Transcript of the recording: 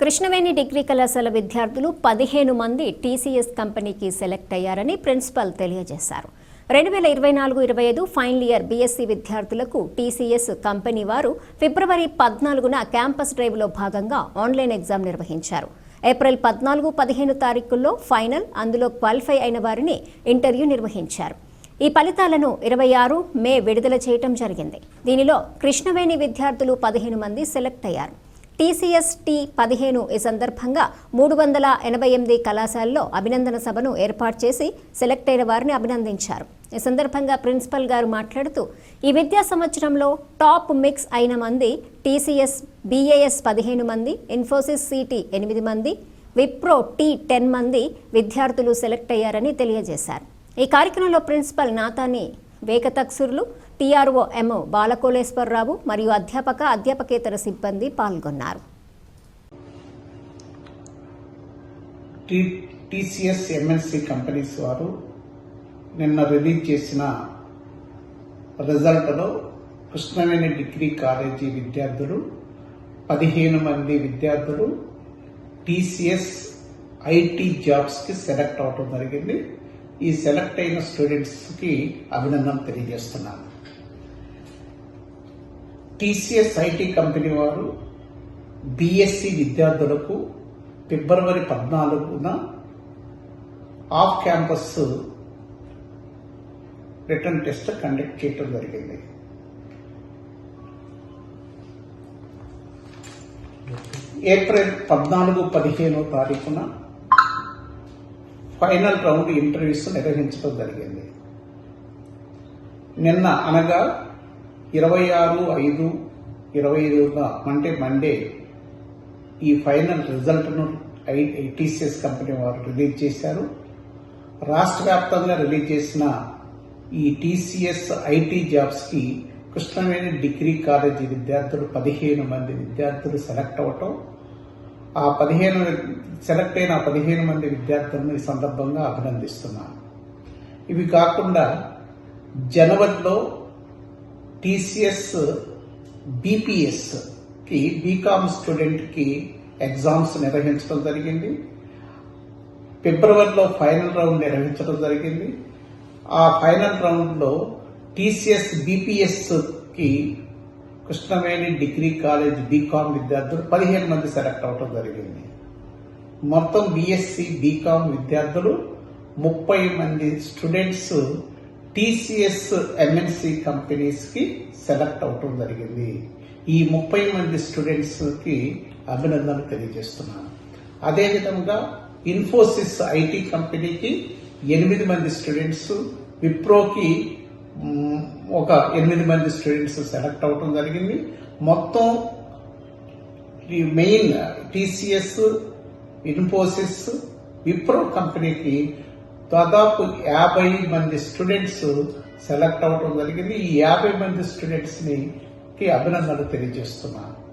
Krishnaveni degree కళాశాల విద్యార్థులు పదిహేను మంది టీసీఎస్ కంపెనీకి సెలెక్ట్ అయ్యారని ప్రిన్సిపల్ తెలియజేశారు. రెండు వేల ఇరవై నాలుగు ఇరవై ఐదు ఫైనల్ ఇయర్ బీఎస్సీ విద్యార్థులకు టీసీఎస్ కంపెనీ వారు ఫిబ్రవరి పద్నాలుగున క్యాంపస్ డ్రైవ్లో భాగంగా ఆన్లైన్ ఎగ్జామ్ నిర్వహించారు. ఏప్రిల్ పద్నాలుగు పదిహేను తారీఖుల్లో ఫైనల్ అందులో క్వాలిఫై అయిన వారిని ఇంటర్వ్యూ నిర్వహించారు. ఈ ఫలితాలను ఇరవై ఆరు మే విడుదల చేయటం జరిగింది. దీనిలో కృష్ణవేణి విద్యార్థులు పదిహేను మంది సెలెక్ట్ అయ్యారు. టీసీఎస్ టీ పదిహేను ఈ సందర్భంగా మూడు వందల ఎనభై ఎనిమిది కళాశాలలో అభినందన సభను ఏర్పాటు చేసి సెలెక్ట్ అయిన వారిని అభినందించారు. ఈ సందర్భంగా ప్రిన్సిపల్ గారు మాట్లాడుతూ ఈ విద్యా సంవత్సరంలో టాప్ మిక్స్ అయిన మంది టీసీఎస్ బీఏఎస్ పదిహేను మంది ఇన్ఫోసిస్ సిటీ ఎనిమిది మంది విప్రో టీ టెన్ మంది విద్యార్థులు సెలెక్ట్ అయ్యారని తెలియజేశారు. ఈ కార్యక్రమంలో ప్రిన్సిపల్ నాతాని వేకతక్సురులు టీఆర్ఓ ఎం బాలకోలేశ్వరరావు మరియు అధ్యాపక అధ్యాపకేతర సిబ్బంది పాల్గొన్నారు. టీసీఎస్ ఎంఎన్సి కంపెనీస్ వారు నిన్న రిలీజ్ చేసిన రిజల్ట్లో కృష్ణవేణి డిగ్రీ కాలేజీ విద్యార్థులు పదిహేను మంది విద్యార్థులు టీసీఎస్ ఐటీ జాబ్స్కి సెలెక్ట్ అవడం జరిగింది. ఈ సెలెక్ట్ అయిన స్టూడెంట్స్కి అభినందన తెలియజేస్తున్నాను. టీసీఎస్ ఐటీ కంపెనీ వారు బీఎస్సీ విద్యార్థులకు ఫిబ్రవరి పద్నాలుగున off campus written test conduct చేయడం జరిగింది. ఏప్రిల్ పద్నాలుగు పదిహేనో తారీఖున ఫైనల్ రౌండ్ ఇంటర్వ్యూస్ నిర్వహించడం జరిగింది. నిన్న అనగా ఇరవై ఆరు ఐదు ఇరవై ఐదుగా అంటే మండే ఈ ఫైనల్ రిజల్ట్ను టీసీఎస్ కంపెనీ వారు రిలీజ్ చేశారు. రాష్ట్ర వ్యాప్తంగా రిలీజ్ చేసిన ఈ టీసీఎస్ ఐటీ జాబ్స్కి కృష్ణవేణి డిగ్రీ కాలేజీ విద్యార్థులు పదిహేను మంది విద్యార్థులు సెలెక్ట్ అవ్వటం ఆ పదిహేను సెలెక్ట్ అయిన పదిహేను మంది విద్యార్థులను ఈ సందర్భంగా అభినందిస్తున్నాను. ఇవి కాకుండా జనవరిలో టీసీఎస్ బీపీఎస్కి బీకామ్ స్టూడెంట్కి ఎగ్జామ్స్ నిర్వహించడం జరిగింది. ఫిబ్రవరిలో ఫైనల్ రౌండ్ నిర్వహించడం జరిగింది. ఆ ఫైనల్ రౌండ్లో టీసీఎస్ బీపీఎస్కి కృష్ణవేణి డిగ్రీ కాలేజ్ బీకామ్ విద్యార్థులు పదిహేను మంది సెలెక్ట్ అవడం జరిగింది. మొత్తం బీఎస్సీ బీకామ్ విద్యార్థులు ముప్పై మంది స్టూడెంట్స్ టీసీఎస్ ఎంఎన్సి కంపెనీస్కి సెలెక్ట్ అవటం జరిగింది. ఈ ముప్పై మంది స్టూడెంట్స్కి అభినందనలు తెలియజేస్తున్నాను. అదేవిధంగా ఇన్ఫోసిస్ ఐటీ కంపెనీకి ఎనిమిది మంది స్టూడెంట్స్ విప్రోకి ఒక ఎనిమిది మంది స్టూడెంట్స్ సెలెక్ట్ అవటం జరిగింది. మొత్తం ఈ మెయిన్ టీసీఎస్ ఇన్ఫోసిస్ విప్రో కంపెనీకి దాదాపు యాభై మంది స్టూడెంట్స్ సెలెక్ట్ అవటం జరిగింది. ఈ యాభై మంది స్టూడెంట్స్ని అభినందనలు తెలియజేస్తున్నాను.